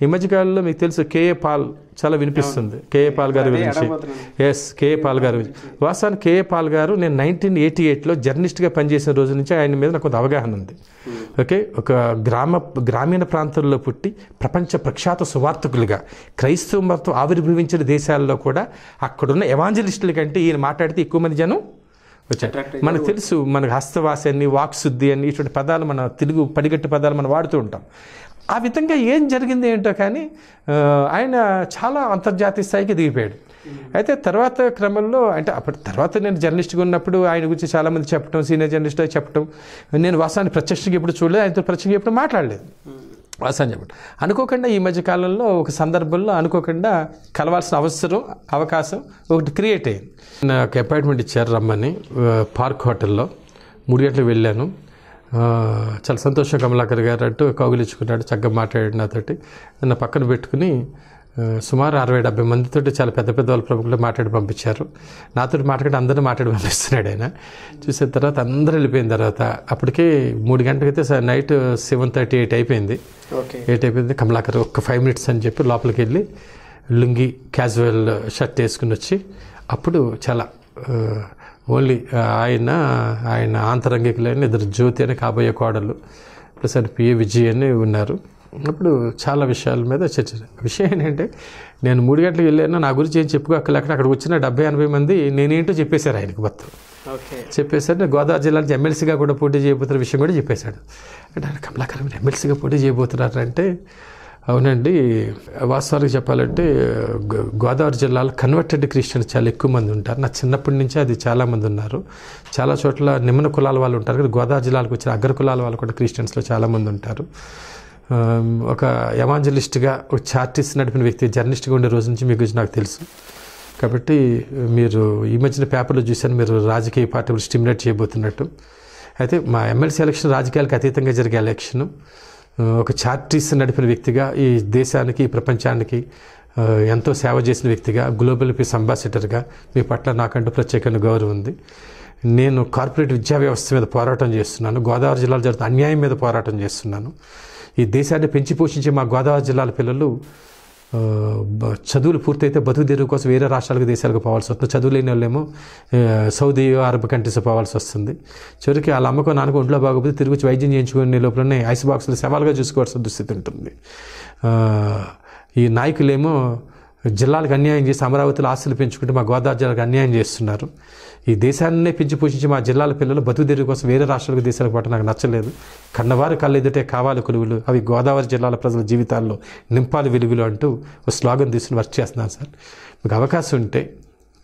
ఈ మధ్యకాలంలో మీకు తెలుసు కేఏ పాల్ చాలా వినిపిస్తుంది. కేఏ పాల్ గారి గురించి. ఎస్ కేఏ పాల్ గారు వాస్తవానికి కేఏ పాల్ గారు నేను నైన్టీన్ ఎయిటీ ఎయిట్లో జర్నలిస్ట్గా పనిచేసిన రోజు నుంచి ఆయన మీద నాకు కొంత అవగాహన ఉంది. ఓకే? ఒక గ్రామ గ్రామీణ ప్రాంతాల్లో పుట్టి ప్రపంచ ప్రఖ్యాత సువార్థకులుగా క్రైస్తవ మతం ఆవిర్భవించిన దేశాల్లో కూడా అక్కడున్న ఎవాంజలిస్టుల కంటే ఈయన మాట్లాడితే ఎక్కువ మంది జనం Attract మనకు తెలుసు మనకు హస్తవాసి అని వాక్శుద్ధి అని ఇటువంటి పదాలు మన తెలుగు పడిగట్టు పదాలు మనం వాడుతూ ఉంటాం. ఆ విధంగా ఏం జరిగింది ఏంటో కానీ ఆయన చాలా అంతర్జాతీయ స్థాయికి దిగిపోయాడు. అయితే తర్వాత క్రమంలో అంటే అప్పటి తర్వాత నేను జర్నలిస్ట్గా ఉన్నప్పుడు ఆయన గురించి చాలామంది చెప్పడం సీనియర్ జర్నలిస్ట్ చెప్పడం నేను వాసాన్ని ప్రత్యక్షంగా ఎప్పుడు చూడలేదు ఆయనతో ప్రత్యక్షంగా ఎప్పుడు మాట్లాడలేదు. వాసాన్ని చెప్పండి అనుకోకుండా ఈ మధ్య కాలంలో ఒక సందర్భంలో అనుకోకుండా కలవాల్సిన అవసరం అవకాశం ఒకటి క్రియేట్ అయింది నాకు అపాయింట్మెంట్ ఇచ్చారు రమ్మని పార్క్ హోటల్లో. మూడు గంటలకు వెళ్ళాను. చాలా సంతోషం కమలాకర్ గారు అంటూ కౌగిలించుకున్నాడు చక్కగా మాట్లాడాడు నాతోటి. నన్ను పక్కన పెట్టుకుని సుమారు అరవై డెబ్బై మందితో చాలా పెద్ద పెద్ద వాళ్ళ ప్రముఖులు మాట్లాడి పంపించారు. నాతో మాట్లాడి అందరిని మాట్లాడి పంపిస్తున్నాడు ఆయన. చూసిన తర్వాత అందరూ వెళ్ళిపోయిన తర్వాత అప్పటికే మూడు గంటలకైతే నైట్ సెవెన్ థర్టీ ఎయిట్ అయిపోయింది. ఎయిట్ అయిపోయింది. కమలాకర్ ఒక్క ఫైవ్ మినిట్స్ అని చెప్పి లోపలికి వెళ్ళి లుంగి క్యాజువల్ షర్ట్ వేసుకుని వచ్చి అప్పుడు చాలా ఓన్లీ ఆయన ఆయన ఆంతరంగికులైన ఇద్దరు జ్యోతి అని కాబోయే కోడలు ప్లస్ ఆయన పిఏ విజయ్ అని ఉన్నారు. అప్పుడు చాలా విషయాల మీద చర్చ విషయం ఏంటంటే నేను మూడు గంటలకు వెళ్ళాను నా గురించి ఏం చెప్పుకోక్కలేక అక్కడ వచ్చిన డెబ్బై ఎనభై మంది నేనేంటో చెప్పేశారు ఆయనకు మొత్తం. చెప్పేశారు నేను గోదావరి జిల్లా నుంచి ఎమ్మెల్సీగా కూడా పోటీ చేయబోతున్న విషయం కూడా చెప్పేశాడు. అంటే ఆయన కమలాకర్ మీరు ఎమ్మెల్సీగా పోటీ చేయబోతున్నారు అంటే అవునండి. వాస్తవానికి చెప్పాలంటే గో- గోదావరి జిల్లాలో కన్వర్టెడ్ క్రిస్టియన్స్ చాలా ఎక్కువ మంది ఉంటారు. నా చిన్నప్పటి నుంచే అది చాలా మంది ఉన్నారు. చాలా చోట్ల నిమ్మన కులాల వాళ్ళు ఉంటారు కదా గోదావరి జిల్లాలకు వచ్చిన అగ్ర కులాల వాళ్ళు కూడా క్రిస్టియన్స్లో చాలామంది ఉంటారు. ఒక ఎవాంజలిస్ట్గా ఒక చార్టిస్ట్ నడిపిన వ్యక్తి జర్నలిస్ట్గా ఉండే రోజు నుంచి మీ గురించి నాకు తెలుసు. కాబట్టి మీరు ఈ మధ్యన పేపర్లో చూశాను మీరు రాజకీయ పార్టీలు స్టిమ్యులేట్ చేయబోతున్నట్టు. అయితే మా ఎమ్మెల్సీ ఎలక్షన్ రాజకీయాలకు అతీతంగా జరిగే ఎలక్షన్. ఒక చార్టీస్ నడిపిన వ్యక్తిగా ఈ దేశానికి ప్రపంచానికి ఎంతో సేవ చేసిన వ్యక్తిగా గ్లోబల్ పీస్ అంబాసిడర్గా మీ పట్ల నాకంటూ ప్రత్యేకమైన గౌరవం ఉంది. నేను కార్పొరేట్ విద్యా వ్యవస్థ మీద పోరాటం చేస్తున్నాను. గోదావరి జిల్లాలో జరుగుతున్న అన్యాయం మీద పోరాటం చేస్తున్నాను. ఈ దేశాన్ని పెంచి పోషించే మా గోదావరి జిల్లాల పిల్లలు చదువులు పూర్తయితే బతుకు తెరువు కోసం వేరే రాష్ట్రాలకు దేశాలకు పోవాల్సి వస్తుంది. చదువు లేని వాళ్ళేమో సౌదీ అరబ్ కంట్రీస్ పోవాల్సి వస్తుంది. చివరికి వాళ్ళ అమ్మకం నాన్నకు ఒంట్లో బాగోపోతే తిరిగి వచ్చి వైద్యం చేయించుకునే లోపలనే ఐస్ బాక్సులు సవాల్గా చూసుకోవాల్సిన దుస్థితి ఉంటుంది. ఈ నాయకులేమో జిల్లాలకు అన్యాయం చేసి అమరావతిలో ఆస్తులు పెంచుకుంటూ మా గోదావరి జిల్లాకు అన్యాయం చేస్తున్నారు. ఈ దేశాన్నే పెంచి పోషించి మా జిల్లాల పిల్లలు బతుకు కోసం వేరే రాష్ట్రాలకు దేశాలకు పోవటం నాకు నచ్చలేదు. కన్నవారు కళ్ళు ఎదుటే కావాలి కొలువులు. అవి గోదావరి జిల్లాల ప్రజల జీవితాల్లో నింపాలి వెలుగులు అంటూ ఒక స్లోగన్ తీసుకుని వర్క్ చేస్తున్నాను సార్. మీకు అవకాశం ఉంటే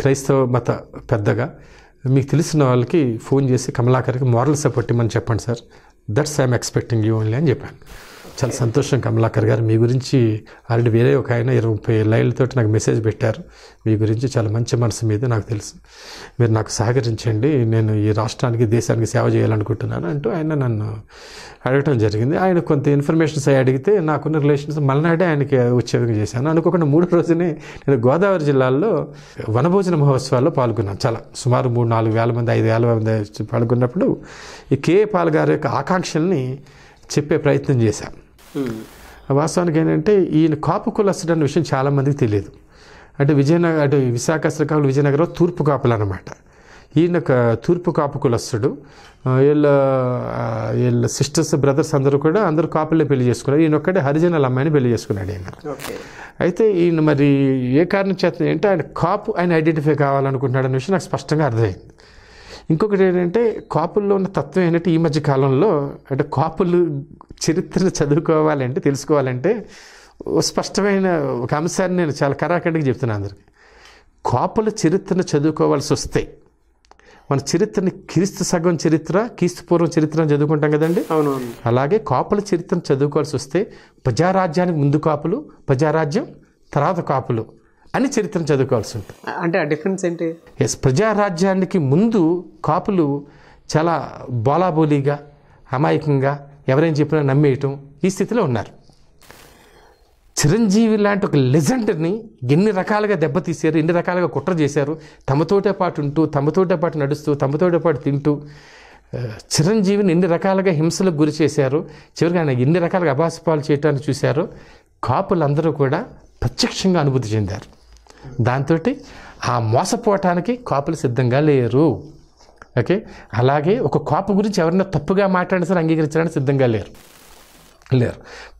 క్రైస్తవ మత పెద్దగా మీకు తెలిసిన వాళ్ళకి ఫోన్ చేసి కమలాకర్కి మోరల్ సపోర్ట్ ఇమ్మని చెప్పండి sir. That's I'm expecting you only అని చెప్పాను. చాలా సంతోషం. కమలాకర్ గారు మీ గురించి ఆల్రెడీ వేరే ఒక ఆయన ఇరవై ముప్పై లైన్లతో నాకు మెసేజ్ పెట్టారు. మీ గురించి చాలా మంచి మనసు మీద నాకు తెలుసు. మీరు నాకు సహకరించండి. నేను ఈ రాష్ట్రానికి దేశానికి సేవ చేయాలనుకుంటున్నాను అంటూ ఆయన నన్ను అడగటం జరిగింది. ఆయన కొంత ఇన్ఫర్మేషన్స్ అవి అడిగితే నాకున్న రిలేషన్స్ మలనాడే ఆయనకి వచ్చే విధంగా చేశాను. అనుకోకుండా మూడు రోజునే నేను గోదావరి జిల్లాలో వనభోజన మహోత్సవాల్లో పాల్గొన్నాను. చాలా సుమారు మూడు నాలుగు వేల మంది ఐదు వేల మంది పాల్గొన్నప్పుడు ఈ కే పాల్ గారి యొక్క ఆకాంక్షల్ని చెప్పే ప్రయత్నం చేశాను. వాస్తవానికి ఏంటంటే ఈయన కాపు కులస్తుడు అన్న విషయం చాలామందికి తెలియదు. అంటే విజయనగరం అంటే విశాఖ శ్రీకాకుళం విజయనగరం తూర్పు కాపులు అనమాట ఈయన తూర్పు కాపు కులస్తుడు. వీళ్ళ వీళ్ళ సిస్టర్స్ బ్రదర్స్ అందరూ కూడా అందరూ కాపులే పెళ్ళి చేసుకున్నారు. ఈయన ఒక్కడే హరిజనుల అమ్మాయిని పెళ్ళి చేసుకున్నాడు ఈయన. అయితే ఈయన మరి ఏ కారణం చేత అంటే ఆయన కాపు ఆయన ఐడెంటిఫై కావాలనుకుంటున్నాడు అనే విషయం నాకు స్పష్టంగా అర్థమైంది. ఇంకొకటి ఏంటంటే కాపుల్లో ఉన్న తత్వం ఏంటంటే ఈ మధ్య కాలంలో అంటే కాపులు చరిత్రను చదువుకోవాలంటే తెలుసుకోవాలంటే స్పష్టమైన ఒక అంశాన్ని నేను చాలా కరాఖండిగా చెప్తున్నాను అందరికి. కాపుల చరిత్రను చదువుకోవాల్సి వస్తే మన చరిత్రని క్రీస్తు సగం చరిత్ర క్రీస్తు పూర్వం చరిత్ర అని చదువుకుంటాం కదండి? అవునవును. అలాగే కాపుల చరిత్రను చదువుకోవాల్సి వస్తే ప్రజారాజ్యానికి ముందు కాపులు ప్రజారాజ్యం తర్వాత కాపులు. అని చరిత్రను చదువుకోవాల్సి ఉంటుంది. అంటే ఆ డిఫరెన్స్ ఏంటి? ఎస్ ప్రజారాజ్యానికి ముందు కాపులు చాలా బోలాబోలీగా అమాయకంగా ఎవరైనా చెప్పినా నమ్మేయటం ఈ స్థితిలో ఉన్నారు. చిరంజీవి లాంటి ఒక లెజెండ్ని ఎన్ని రకాలుగా దెబ్బతీశారు ఎన్ని రకాలుగా కుట్ర చేశారు తమతోటే పాటు ఉంటూ తమతోటే పాటు నడుస్తూ తమతోటే పాటు తింటూ చిరంజీవిని ఎన్ని రకాలుగా హింసలకు గురి చేశారు చివరికి ఆయన ఎన్ని రకాలుగా అభాసపాలు చేయటానికి చూశారో కాపులందరూ కూడా ప్రత్యక్షంగా అనుభూతి చెందారు. దాంతో ఆ మోసపోవటానికి కాపులు సిద్ధంగా లేరు. ఓకే? అలాగే ఒక కాపు గురించి ఎవరైనా తప్పుగా మాట్లాడిన సరే అంగీకరించడానికి సిద్ధంగా లేరు. లేరు.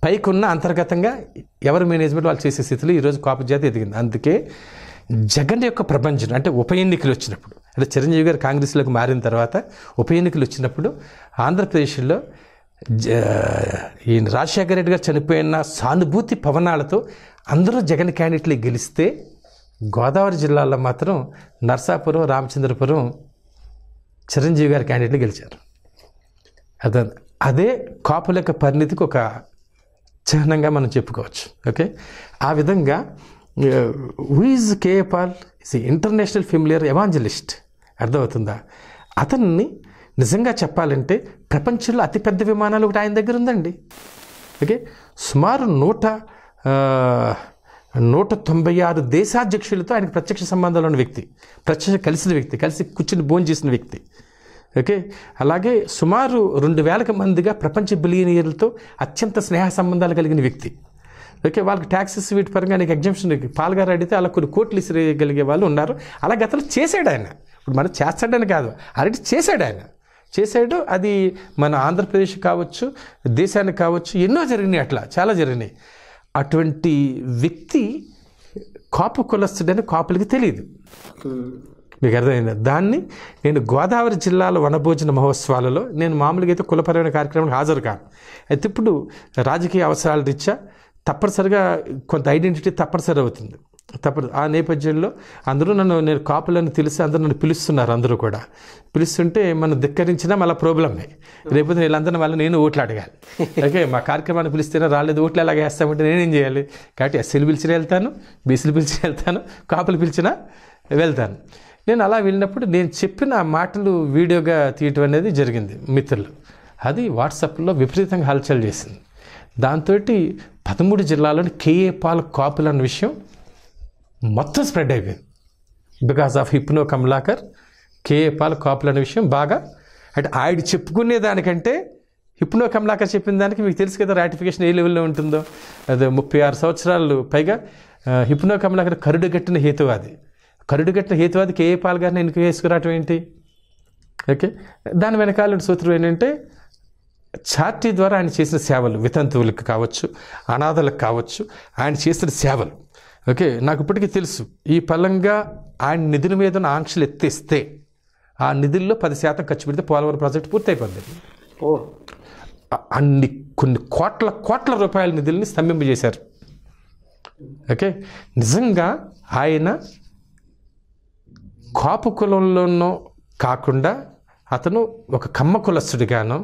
పైకున్న అంతర్గతంగా ఎవరి మేనేజ్మెంట్ వాళ్ళు చేసే స్థితిలో ఈరోజు కాపు జాతి ఎదిగింది. అందుకే జగన్ యొక్క ప్రపంచం అంటే ఉప ఎన్నికలు వచ్చినప్పుడు అంటే చిరంజీవి గారు కాంగ్రెస్లోకి మారిన తర్వాత ఉప ఎన్నికలు వచ్చినప్పుడు ఆంధ్రప్రదేశ్లో జ ఈ రాజశేఖర రెడ్డి గారు చనిపోయిన సానుభూతి పవనాలతో అందరూ జగన్ క్యాండిడేట్లు గెలిస్తే గోదావరి జిల్లాలో మాత్రం నర్సాపురం రామచంద్రపురం చిరంజీవి గారి క్యాండిడేట్లు గెలిచారు. అదే అదే కాపుల యొక్క పరిణితికి ఒక చిహ్నంగా మనం చెప్పుకోవచ్చు. ఓకే? ఆ విధంగా who is KA Paul is international familiar evangelist అర్థమవుతుందా? అతన్ని నిజంగా చెప్పాలంటే ప్రపంచంలో అతిపెద్ద విమానాలు ఒకటి ఆయన దగ్గర ఉందండి. ఓకే? సుమారు నూట నూట తొంభై ఆరు దేశాధ్యక్షులతో ఆయనకు ప్రత్యక్ష సంబంధాలు ఉన్న వ్యక్తి ప్రత్యక్ష కలిసిన వ్యక్తి కలిసి కూర్చుని భోజనం చేసిన వ్యక్తి. ఓకే? అలాగే సుమారు రెండు వేలకు మందిగా ప్రపంచ బిలియనీర్లతో అత్యంత స్నేహ సంబంధాలు కలిగిన వ్యక్తి. ఓకే? వాళ్ళకి ట్యాక్సెస్ వీటి పరంగా నీకు ఎగ్జామ్షన్ పాల్గారు అడిగితే అలా కొన్ని కోట్లు ఇసిరేయగలిగే వాళ్ళు ఉన్నారు. అలా గతంలో చేశాడు ఆయన. ఇప్పుడు మనం చేస్తాడని కాదు. ఆల్రెడీ చేశాడు ఆయన. చేశాడు. అది మన ఆంధ్రప్రదేశ్ కావచ్చు దేశానికి కావచ్చు ఎన్నో జరిగినాయి అట్లా. చాలా జరిగినాయి. అటువంటి వ్యక్తి కాపు కులస్తుడని కాపులకి తెలియదు మీకు అర్థమైందా? దాన్ని నేను గోదావరి జిల్లాలో వనభోజన మహోత్సవాలలో నేను మామూలుగా అయితే కులపరమైన కార్యక్రమానికి హాజరు కాను. అయితే ఇప్పుడు రాజకీయ అవసరాల రీత్యా తప్పనిసరిగా కొంత ఐడెంటిటీ తప్పనిసరి అవుతుంది. తప్పదు. ఆ నేపథ్యంలో అందరూ నన్ను నేను కాపులను తెలిసి అందరూ నన్ను పిలుస్తున్నారు అందరూ కూడా. పిలుస్తుంటే మనం ధిక్కరించినా మళ్ళీ ప్రాబ్లమే రేపు వీళ్ళందరినీ మళ్ళీ నేను ఓట్లు అడగాలి. ఓకే మా కార్యక్రమాన్ని పిలిస్తేనే రాలేదు ఓట్లు ఎలాగ వేస్తామంటే నేనేం చేయాలి? కాబట్టి ఎస్సీలు పిలిచిన వెళ్తాను బీసీలు పిలిచిన వెళ్తాను కాపులు పిలిచినా వెళ్తాను. నేను అలా వెళ్ళినప్పుడు నేను చెప్పిన ఆ మాటలు వీడియోగా తీయటం అనేది జరిగింది మిత్రులు. అది వాట్సాప్లో విపరీతంగా హల్చల్ చేసింది. దాంతో పదమూడు జిల్లాలోని కేఏ పాల కాపులు అన్న విషయం మొత్తం స్ప్రెడ్ అయిపోయింది. Because of hypno Kamalakar K Paul కాపులు అనే విషయం బాగా అంటే ఆయన చెప్పుకునే దానికంటే హిప్నో కమలాకర్ చెప్పిన దానికి మీకు తెలుసు కదా రాటిఫికేషన్ ఏ లెవెల్లో ఉంటుందో? అదే ముప్పై ఆరు సంవత్సరాలు పైగా హిప్నో కమలాకర్ కరుడుగట్టిన హేతువాది. కరుడుగట్టిన హేతువాది కేఏ పాల్ గారిని ఎన్నిక వేసుకురావటం ఏంటి? ఓకే దాని వెనకాల సూత్రం ఏంటంటే చార్టీ ద్వారా ఆయన చేసిన సేవలు వితంతువులకు కావచ్చు అనాథలకు కావచ్చు ఆయన చేసిన సేవలు. ఓకే నాకు ఇప్పటికీ తెలుసు. ఈ పలంగా ఆయన నిధుల మీద ఉన్న ఆంక్షలు ఎత్తేస్తే ఆ నిధుల్లో పది శాతం ఖర్చు పెడితే పోలవరం ప్రాజెక్ట్ పూర్తయిపోతుంది ఓ. అన్ని కొన్ని కోట్ల కోట్ల రూపాయల నిధుల్ని స్తంభింపజేశారు. ఓకే నిజంగా ఆయన కాపు కులంలోనో కాకుండా అతను ఒక కమ్మ కులస్తుడిగానో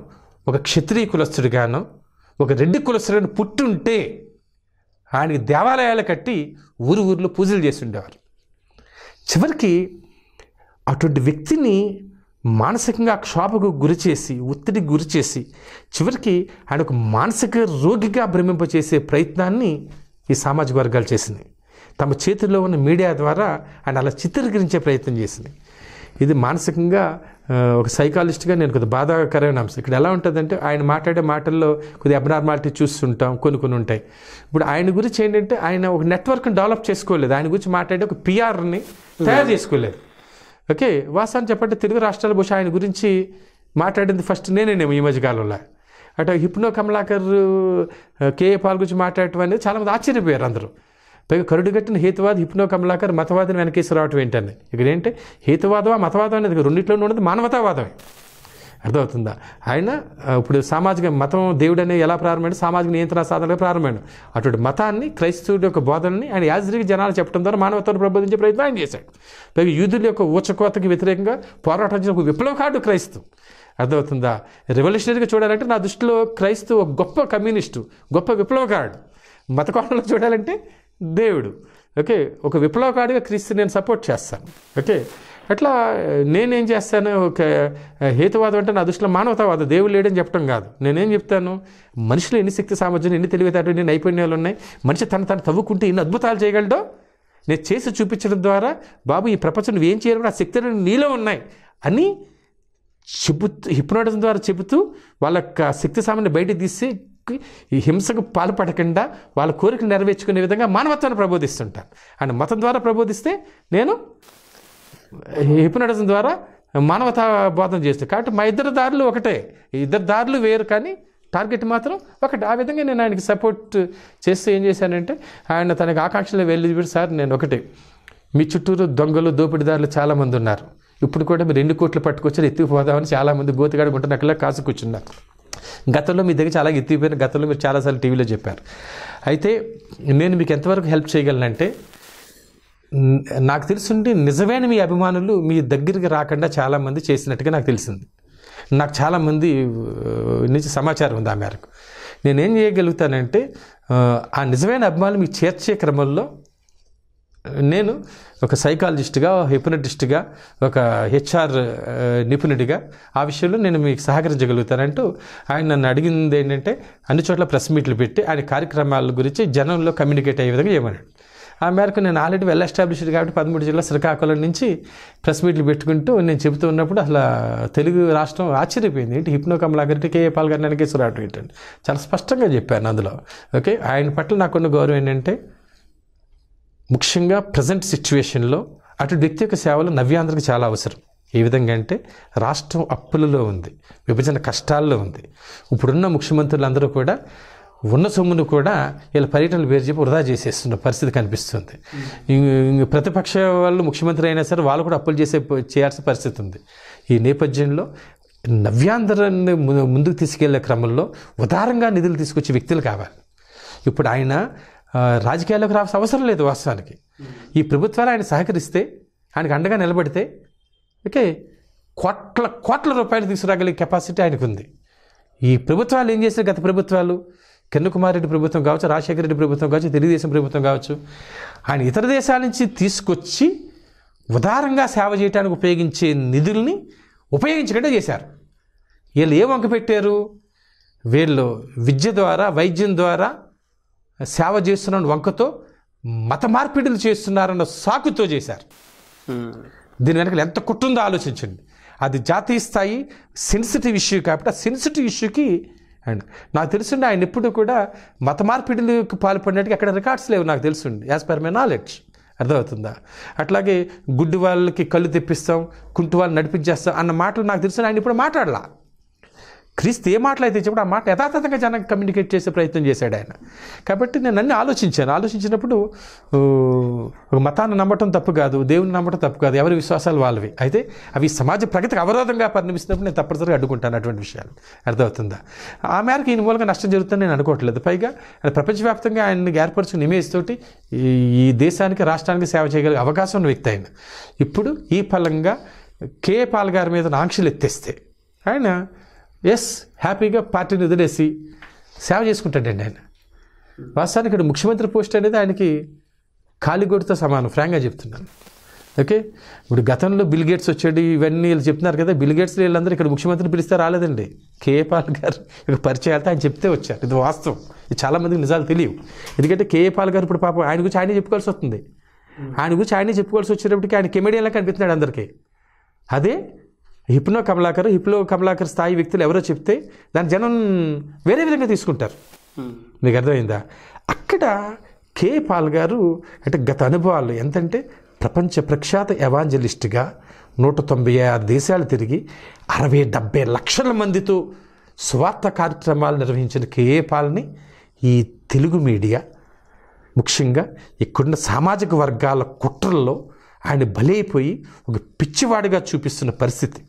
ఒక క్షత్రియ కులస్తుడిగానో ఒక రెడ్డి కులస్తుడిగాను పుట్టుంటే ఆయనకి దేవాలయాలు కట్టి ఊరు ఊర్లో పూజలు చేసిండేవారు చివరికి అటువంటి వ్యక్తిని మానసికంగా క్షోభకు గురిచేసి ఒత్తిడికి గురిచేసి చివరికి ఆయన ఒక మానసిక రోగిగా భ్రమింపచేసే ప్రయత్నాన్ని ఈ సామాజిక వర్గాలు చేసింది. తమ చేతుల్లో ఉన్న మీడియా ద్వారా ఆయన అలా చిత్రీకరించే ప్రయత్నం చేసింది. ఇది మానసికంగా ఒక సైకాలజిస్ట్గా నేను కొద్దిగా బాధాకరమైన అంశం. ఇక్కడ ఎలా ఉంటుందంటే ఆయన మాట్లాడే మాటల్లో కొద్దిగా అబ్నార్మాలిటీ చూస్తుంటాం కొన్ని కొన్ని ఉంటాయి. ఇప్పుడు ఆయన గురించి ఏంటంటే ఆయన ఒక నెట్వర్క్ని డెవలప్ చేసుకోలేదు. ఆయన గురించి మాట్లాడే ఒక పిఆర్ని తయారు చేసుకోలేదు. ఓకే వాస్తవాన్ని చెప్పంటే తెలుగు రాష్ట్రాల బహుశా ఆయన గురించి మాట్లాడింది ఫస్ట్ నేనేనేమో ఈ మధ్య కాలంలో. అటు హిప్నో కమలాకర్ కేఏ పాల్ గురించి మాట్లాడటం అనేది చాలామంది ఆశ్చర్యపోయారు అందరూ. పైగా కరుడుగట్టిన హేతువాది హిప్నో కమలాకర్ మతవాదిని వెనకేసి రావటం ఏంటని ఇక్కడ ఏంటి? హేతువాదమా మతవాదం అనేది రెండిట్లోనే ఉన్నది మానవతావాదమే. అర్థమవుతుందా? ఆయన ఇప్పుడు సామాజిక మతం దేవుడు అనేది ఎలా ప్రారంభమైంది? సామాజిక నియంత్రణ సాధనగా ప్రారంభమైంది. అటువంటి మతాన్ని క్రైస్తవుడి యొక్క బోధనని ఆయన యాజరికి జనాలు చెప్పడం ద్వారా మానవత్వాన్ని ప్రబోధించే ప్రయత్నం ఆయన చేశాడు. పైగా యూదుల యొక్క ఊచకోతకి వ్యతిరేకంగా పోరాటం చేసిన ఒక విప్లవకాడు క్రైస్తవు. అర్థమవుతుందా? రెవల్యూషనరీగా చూడాలంటే నా దృష్టిలో క్రైస్తవు ఒక గొప్ప కమ్యూనిస్టు గొప్ప విప్లవకారుడు. మత కోణంలో చూడాలంటే దేవుడు. ఓకే? ఒక విప్లవకాడిగా క్రీస్తు నేను సపోర్ట్ చేస్తాను. ఓకే? అట్లా నేనేం చేస్తాను? ఒక హేతువాదం అంటే నా దృష్టిలో మానవతావాదం. దేవుడు లేడని చెప్పడం కాదు. నేనేం చెప్తాను? మనుషులు ఎన్ని శక్తి సామర్థ్యం ఎన్ని తెలివితేటలు ఎన్ని నైపుణ్యాలు ఉన్నాయి? మనిషి తను తను తవ్వుకుంటే ఎన్ని అద్భుతాలు చేయగలడో నేను చేసి చూపించడం ద్వారా బాబు ఈ ప్రపంచం నువ్వేం చేయాలి ఆ శక్తులు నీలో ఉన్నాయి అని చెబుతూ హిప్నోటిజం ద్వారా చెబుతూ వాళ్ళ యొక్క శక్తి సామాన్ని బయటకు తీసి ఈ హింసకు పాల్పడకుండా వాళ్ళ కోరికలు నెరవేర్చుకునే విధంగా మానవత్వాన్ని ప్రబోధిస్తుంటాను అండ్ మతం ద్వారా ప్రబోధిస్తే నేను హిప్నటిజం ద్వారా మానవతా బోధన చేస్తాను కాబట్టి మా ఇద్దరు దారులు ఒకటే. ఇద్దరు దారులు వేరు కానీ టార్గెట్ మాత్రం ఒకటి. ఆ విధంగా నేను ఆయనకి సపోర్ట్ చేస్తే ఏం చేశానంటే ఆయన తనకి ఆకాంక్షలు వెళ్ళి చూపి సార్ నేను ఒకటే. మీ చుట్టూరు దొంగలు దోపిడీదారులు చాలామంది ఉన్నారు. ఇప్పుడు కూడా మీరు ఎన్ని కోట్లు పట్టుకొచ్చారు ఎత్తుకుపోదామని చాలామంది గోతిగాడు గుంట నక్కలా కాసు కూర్చున్నారు. గతంలో మీ దగ్గర చాలా ఎత్తిపోయిన గతంలో మీరు చాలాసార్లు టీవీలో చెప్పారు. అయితే నేను మీకు ఎంతవరకు హెల్ప్ చేయగలనంటే నాకు తెలుసుండి నిజమైన మీ అభిమానులు మీ దగ్గరికి రాకుండా చాలామంది చేసినట్టుగా నాకు తెలిసింది. నాకు చాలామంది నుంచి సమాచారం ఉంది ఆ మేరకు. నేనేం చేయగలుగుతానంటే ఆ, ఆ నిజమైన అభిమానులు మీకు చేర్చే క్రమంలో నేను ఒక సైకాలజిస్ట్గా హిప్నటిస్ట్గా ఒక హెచ్ఆర్ నిపుణుడిగా ఆ విషయంలో నేను మీకు సహకరించగలుగుతానంటూ ఆయన నన్ను అడిగింది ఏంటంటే అన్ని చోట్ల ప్రెస్ మీట్లు పెట్టి ఆయన కార్యక్రమాల గురించి జనంలో కమ్యూనికేట్ అయ్యే విధంగా చేయమన్నాడు ఆ మేరకు నేను ఆల్రెడీ వెల్ ఎస్టాబ్లిష్డ్ కాబట్టి పదమూడు జిల్లా శ్రీకాకుళం నుంచి ప్రెస్ మీట్లు పెట్టుకుంటూ నేను చెబుతూ ఉన్నప్పుడు అసలు తెలుగు రాష్ట్రం ఆశ్చర్యపోయింది. ఏంటి హిప్నో కమలాగరికి కేఏ పాల్గొనడానికి గారి ఏంటంటే చాలా స్పష్టంగా చెప్పాను అందులో. ఓకే? ఆయన పట్ల నాకున్న గౌరవం ఏంటంటే ముఖ్యంగా ప్రజెంట్ సిచ్యువేషన్లో అటు వ్యక్తి యొక్క సేవలు నవ్యాంధ్రకు చాలా అవసరం. ఏ విధంగా అంటే రాష్ట్రం అప్పులలో ఉంది విభజన కష్టాల్లో ఉంది. ఇప్పుడున్న ముఖ్యమంత్రులందరూ కూడా ఉన్న సొమ్మును కూడా వీళ్ళ పర్యటనలు పేరు చెప్పి వృధా చేసేస్తున్న పరిస్థితి కనిపిస్తుంది. ప్రతిపక్ష వాళ్ళు ముఖ్యమంత్రి అయినా సరే వాళ్ళు కూడా అప్పులు చేసే చేయాల్సిన పరిస్థితి ఉంది. ఈ నేపథ్యంలో నవ్యాంధ్రాన్ని ముందుకు తీసుకెళ్ళే క్రమంలో ఉదారంగా నిధులు తీసుకొచ్చే వ్యక్తులు కావాలి. ఇప్పుడు ఆయన రాజకీయాల్లోకి రావాల్సిన అవసరం లేదు వాస్తవానికి. ఈ ప్రభుత్వాలు ఆయన సహకరిస్తే ఆయనకు అండగా నిలబడితే ఓకే కోట్ల కోట్ల రూపాయలు తీసుకురాగలిగే కెపాసిటీ ఆయనకు ఉంది ఈ ప్రభుత్వాలు ఏం చేసిన గత ప్రభుత్వాలు? కిరణ్ కుమార్ రెడ్డి ప్రభుత్వం కావచ్చు రాజశేఖర రెడ్డి ప్రభుత్వం కావచ్చు తెలుగుదేశం ప్రభుత్వం కావచ్చు. ఆయన ఇతర దేశాల నుంచి తీసుకొచ్చి ఉదారంగా సేవ చేయడానికి ఉపయోగించే నిధుల్ని ఉపయోగించకుండా చేశారు. వీళ్ళు ఏ వంక పెట్టారు? వీళ్ళు విద్య ద్వారా వైద్యం ద్వారా సేవ చేస్తున్న వంకతో మత మార్పిడులు చేస్తున్నారన్న సాకుతో చేశారు. దీని వెనకాల ఎంత కుట్టుందో ఆలోచించండి. అది జాతీయ స్థాయి సెన్సిటివ్ ఇష్యూ కాబట్టి ఆ సెన్సిటివ్ ఇష్యూకి అండ్ నాకు తెలుసుండి ఆయన ఎప్పుడు కూడా మత మార్పిడులకు పాల్పడినట్టుగా అక్కడ రికార్డ్స్ లేవు నాకు తెలుసుండి. యాజ్ పర్ మై నాలెడ్జ్ అర్థమవుతుందా? అట్లాగే గుడ్డి వాళ్ళకి కళ్ళు తెప్పిస్తాం కుంటు వాళ్ళు నడిపించేస్తాం అన్న మాటలు నాకు తెలుసు ఆయన ఇప్పుడు మాట్లాడలా. క్రీస్తు ఏ మాటలు అయితే చెప్పిన ఆ మాట యథాతథంగా జనం కమ్యూనికేట్ చేసే ప్రయత్నం చేశాడు ఆయన. కాబట్టి నేను అన్ని ఆలోచించాను. ఆలోచించినప్పుడు ఒక మతాన్ని నమ్మటం తప్పు కాదు దేవుని నమ్మటం తప్పు కాదు ఎవరి విశ్వాసాలు వాళ్ళవి. అయితే అవి సమాజ ప్రగతికి అవరోధంగా పరిణమిస్తున్నప్పుడు నేను తప్పనిసరిగా అడ్డుకుంటాను అటువంటి విషయాలు. అర్థమవుతుందా? ఆ మేరకు ఈయన మూలంగా నష్టం జరుగుతుందని నేను అనుకోవట్లేదు. పైగా ఆయన ప్రపంచవ్యాప్తంగా ఆయన్ని ఏర్పరచుకున్న ఇమేజ్ తోటి ఈ ఈ దేశానికి రాష్ట్రానికి సేవ చేయగలిగే అవకాశం ఉన్న వ్యక్తి ఆయన. ఇప్పుడు ఈ ఫలంగా కే. పాల్ గారి మీద ఆంక్షలు ఎత్తేస్తే ఆయన ఎస్ హ్యాపీగా పార్టీని వదిలేసి సేవ చేసుకుంటాడండి ఆయన. వాస్తవానికి ఇక్కడ ముఖ్యమంత్రి పోస్ట్ అనేది ఆయనకి కాలిగొడితో సమానం ఫ్రాంక్గా చెప్తున్నాను. ఓకే? ఇప్పుడు గతంలో బిల్ గేట్స్ వచ్చాడు ఇవన్నీ వీళ్ళు చెప్తున్నారు కదా బిల్ గేట్స్ వీళ్ళందరూ ఇక్కడ ముఖ్యమంత్రి పిలిస్తే రాలేదండి. కేఏ పాల్ గారు ఇక్కడ పరిచయాలతో ఆయన చెప్తే వచ్చారు. ఇది వాస్తవం. ఇది చాలామందికి నిజాలు తెలియవు. ఎందుకంటే కేఏ పాల్ గారు ఇప్పుడు పాపం ఆయన గురించి ఆయనే చెప్పుకోవాల్సి వస్తుంది. ఆయన గురించి ఆయనే చెప్పుకోవాల్సి వచ్చేటప్పటికి ఆయన కెమెడియన్లా కనిపిస్తున్నాడు అందరికీ. అదే హిప్నో కమలాకర్ హిప్నో కమలాకర్ స్థాయి వ్యక్తులు ఎవరో చెప్తే దాని జనం వేరే విధంగా తీసుకుంటారు. మీకు అర్థమైందా? అక్కడ కే పాల్ గారు అంటే గత అనుభవాలు ఎంతంటే ప్రపంచ ప్రఖ్యాత ఎవాంజలిస్ట్గా నూట తొంభై ఆరు దేశాలు తిరిగి అరవై డెబ్బై లక్షల మందితో స్వార్థ కార్యక్రమాలు నిర్వహించిన కేఏ పాల్ని ఈ తెలుగు మీడియా ముఖ్యంగా ఇక్కడున్న సామాజిక వర్గాల కుట్రల్లో ఆయన బలైపోయి ఒక పిచ్చివాడిగా చూపిస్తున్న పరిస్థితి.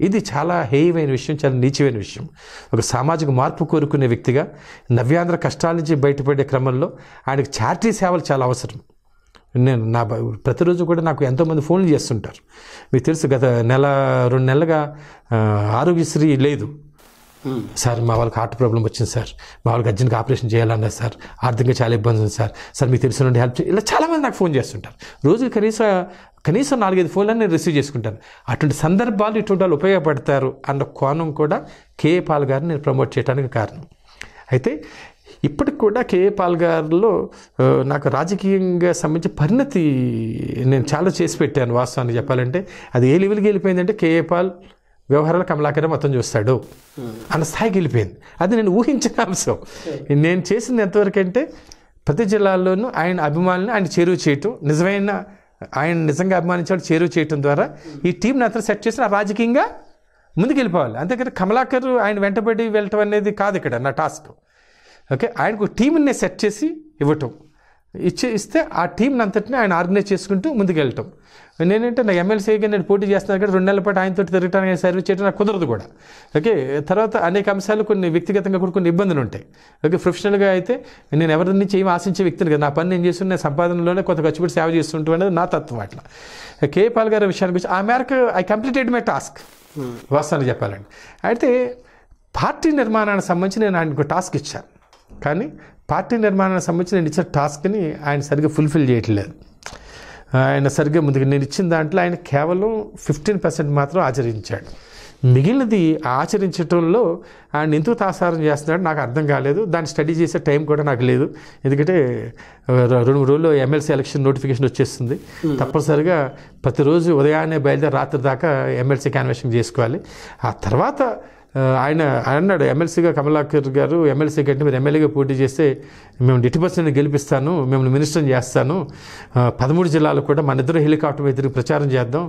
ఇది చాలా హేయమైన విషయం చాలా నీచమైన విషయం. ఒక సామాజిక మార్పు కోరుకునే వ్యక్తిగా నవ్యాంధ్ర కష్టాల నుంచి బయటపడే క్రమంలో ఆయనకు చారిటీ సేవలు చాలా అవసరం. నేను నా ప్రతిరోజు కూడా నాకు ఎంతోమంది ఫోన్లు చేస్తుంటారు. మీకు తెలుసు గత నెల రెండు నెలలుగా ఆరోగ్యశ్రీ లేదు. సార్ మా వాళ్ళకి హార్ట్ ప్రాబ్లం వచ్చింది సార్. మా వాళ్ళకి అర్జెంట్గా ఆపరేషన్ చేయాలన్నారు సార్. ఆర్థికంగా చాలా ఇబ్బంది ఉంది సార్. సార్ మీకు తెలిసిన నుండి హెల్ప్ ఇలా చాలామంది నాకు ఫోన్ చేస్తుంటారు. రోజు కనీసం కనీసం నాలుగైదు ఫోన్లను నేను రిసీవ్ చేసుకుంటాను. అటువంటి సందర్భాలు ఇటువంటి వాళ్ళు ఉపయోగపడతారు అన్న కోణం కూడా కేఏ పాల్ గారిని నేను ప్రమోట్ చేయడానికి కారణం. అయితే ఇప్పటికి కూడా కేఏ పాల్ గారిలో నాకు రాజకీయంగా సంబంధించి పరిణతి నేను చాలా చేసి పెట్టాను వాస్తవానికి చెప్పాలంటే. అది ఏ లెవెల్కి వెళ్ళిపోయిందంటే కేఏ పాల్ వ్యవహారాలు కమలాకరే మొత్తం చూస్తాడు. అన్న స్థాయికి వెళ్ళిపోయింది అది నేను ఊహించిన అంశం. నేను చేసింది ఎంతవరకు అంటే ప్రతి జిల్లాల్లోనూ ఆయన అభిమానులను ఆయన చేరువ చేయటం. నిజమైన ఆయన నిజంగా అభిమానించాడు చేరువ చేయటం ద్వారా ఈ టీంని అంతా సెట్ చేసిన ఆ రాజకీయంగా ముందుకెళ్ళిపోవాలి. అంతేకాదు కమలాకర్ ఆయన వెంటబడి వెళ్ళటం అనేది కాదు ఇక్కడ నా టాస్క్. ఓకే? ఆయనకు టీంని సెట్ చేసి ఇవ్వటం. ఇచ్చి ఇస్తే ఆ టీంని అంతటిని ఆయన ఆర్గనైజ్ చేసుకుంటూ ముందుకు వెళ్ళటం నేనంటే నా ఎమ్మెల్సీగా నేను పోటీ చేస్తున్నాను కానీ రెండు నెలల పాటు ఆయనతో తిరగటానికి సర్వీస్ చేయడం నాకు కుదరదు కూడా. ఓకే తర్వాత అనేక అంశాలు కొన్ని వ్యక్తిగతంగా కూడా కొన్ని ఇబ్బందులు ఉంటాయి. ఓకే ప్రొఫెషనల్గా అయితే నేను ఎవరి నుంచి ఏమి ఆశించే వ్యక్తిని కదా. నా పని నేను చేస్తున్న సంపాదనలోనే కొంత ఖర్చు పెట్టి సేవ చేస్తుంటూ అనేది నా తత్వం అట్లా. కే పాల్ గారి విషయానికి వచ్చి ఆ మేరకు ఐ కంప్లీటెడ్ మై టాస్క్ వాస్తవానికి చెప్పాలండి అయితే పార్టీ నిర్మాణానికి సంబంధించి నేను ఆయనకు టాస్క్ ఇచ్చాను. కానీ పార్టీ నిర్మాణానికి సంబంధించి నేను ఇచ్చిన టాస్క్ని ఆయన సరిగ్గా ఫుల్ఫిల్ చేయట్లేదు. ఆయన సరిగ్గా ముందుకు నేను ఇచ్చిన దాంట్లో ఆయన కేవలం ఫిఫ్టీన్ పర్సెంట్ మాత్రం ఆచరించాడు. మిగిలినది ఆచరించడంలో ఆయన ఎందుకు తాసారం చేస్తున్నాడు నాకు అర్థం కాలేదు. దాన్ని స్టడీ చేసే టైం కూడా నాకు లేదు. ఎందుకంటే రెండు మూడు రోజుల్లో ఎమ్మెల్సీ ఎలక్షన్ నోటిఫికేషన్ వచ్చేస్తుంది. తప్పనిసరిగా ప్రతిరోజు ఉదయాన్నే బయలుదేరి రాత్రి దాకా ఎమ్మెల్సీ క్యాన్వాషింగ్ చేసుకోవాలి. ఆ తర్వాత ఆయన ఆయన అన్నాడు ఎమ్మెల్సీగా కమలాకర్ గారు ఎమ్మెల్సీ కంటే మీరు ఎమ్మెల్యేగా పోటీ చేస్తే మేము డిటి పర్సెంట్ గెలిపిస్తాను మిమ్మల్ని మినిస్టర్ చేస్తాను. పదమూడు జిల్లాలు కూడా మన ఇద్దరు హెలికాప్టర్ మీద తిరిగి ప్రచారం చేద్దాం.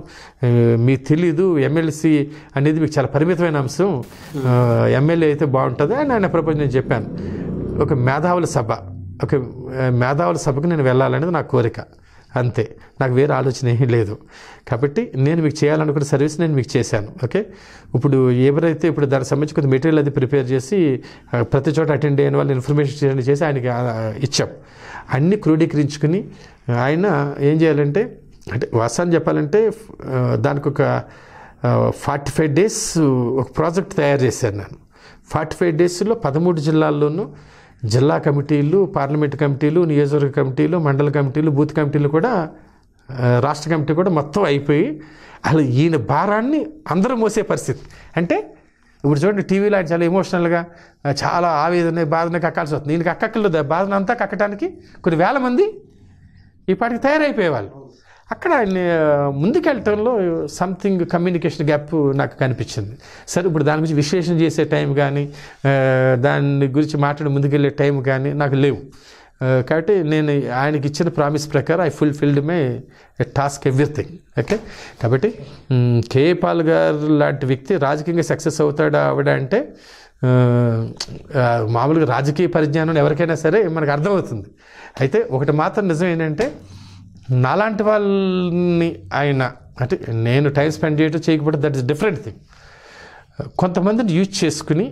మీకు తెలీదు ఎమ్మెల్సీ అనేది మీకు చాలా పరిమితమైన అంశం. ఎమ్మెల్యే అయితే బాగుంటుంది అని ఆయన ప్రపంచం నేను చెప్పాను. ఒక మేధావుల సభ ఒక మేధావుల సభకు నేను వెళ్ళాలనేది నా కోరిక. అంతే. నాకు వేరే ఆలోచన ఏమీ లేదు. కాబట్టి నేను మీకు చేయాలనుకున్న సర్వీస్ నేను మీకు చేశాను. ఓకే? ఇప్పుడు ఎవరైతే ఇప్పుడు దానికి సంబంధించి కొంత మెటీరియల్ అది ప్రిపేర్ చేసి ప్రతి చోట అటెండ్ అయిన వాళ్ళు ఇన్ఫర్మేషన్ చేసి ఆయనకి ఇచ్చాం. అన్నీ క్రోడీకరించుకుని ఆయన ఏం చేయాలంటే అంటే వాస్తవాన్ని చెప్పాలంటే దానికి ఒక ఫార్టీ ఫైవ్ డేస్ ఒక ప్రాజెక్ట్ తయారు చేశాను నేను. ఫార్టీ ఫైవ్ డేస్లో పదమూడు జిల్లాల్లోనూ జిల్లా కమిటీలు పార్లమెంట్ కమిటీలు నియోజకవర్గ కమిటీలు మండల కమిటీలు బూత్ కమిటీలు కూడా రాష్ట్ర కమిటీ కూడా మొత్తం అయిపోయి అసలు ఈయన భారాన్ని అందరూ మోసే పరిస్థితి. అంటే ఇప్పుడు చూడండి టీవీలో ఆయన చాలా ఎమోషనల్గా చాలా ఆవేదన బాధన కక్కాల్సి వస్తుంది. ఈయనకి అక్కర్లేదు బాధన అంతా కక్కడానికి కొన్ని వేల మంది ఈ పాటికి తయారైపోయేవాళ్ళు. అక్కడ ఆయన ముందుకెళ్ళటంలో సంథింగ్ కమ్యూనికేషన్ గ్యాప్ నాకు కనిపించింది. సరే ఇప్పుడు దాని గురించి విశ్లేషణ చేసే టైం కానీ దాని గురించి మాట్లాడి ముందుకెళ్ళే టైం కానీ నాకు లేవు. కాబట్టి నేను ఆయనకి ఇచ్చిన ప్రామిస్ ప్రకారం I fulfilled my task everything okay కాబట్టి కే కేఏ పాల్ గారు లాంటి వ్యక్తి రాజకీయంగా సక్సెస్ అవుతాడా ఆవిడ అంటే మామూలుగా రాజకీయ పరిజ్ఞానం ఎవరికైనా సరే మనకు అర్థమవుతుంది. అయితే ఒకటి మాత్రం నిజం ఏంటంటే నాలాంటి వాళ్ళని ఆయన అంటే నేను టైం స్పెండ్ చేయటం చేయకపోతే దట్ ఇస్ డిఫరెంట్ థింగ్. కొంతమందిని యూజ్ చేసుకుని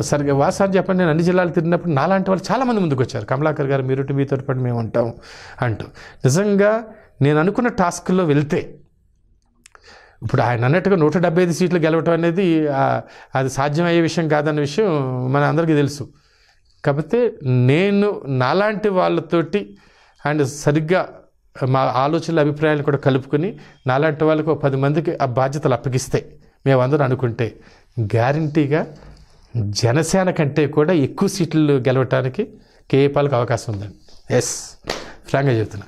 సరిగ్గా వాసాన్ని చెప్పండి నేను అన్ని జిల్లాలు తిరిగినప్పుడు నాలాంటి వాళ్ళు చాలామంది ముందుకు వచ్చారు కమలాకర్ గారు మీరు మీతో పాటు మేము ఉంటాం అంటూ. నిజంగా నేను అనుకున్న టాస్క్లో వెళ్తే ఇప్పుడు ఆయన అన్నట్టుగా నూట డెబ్బై ఐదు సీట్లు గెలవటం అనేది అది సాధ్యమయ్యే విషయం కాదన్న విషయం మన అందరికీ తెలుసు. కాకపోతే నేను నాలాంటి వాళ్ళతోటి అండ్ సరిగ్గా మా ఆలోచనల అభిప్రాయాలు కూడా కలుపుకొని నాలాంటి వాళ్ళకు ఒక పది మందికి ఆ బాధ్యతలు అప్పగిస్తే మేమందరం అనుకుంటే గ్యారంటీగా జనసేన కంటే కూడా ఎక్కువ సీట్లు గెలవటానికి కేఏపాలకు అవకాశం ఉందండి. ఎస్ ఫ్రాంక్గా చెప్తున్నా.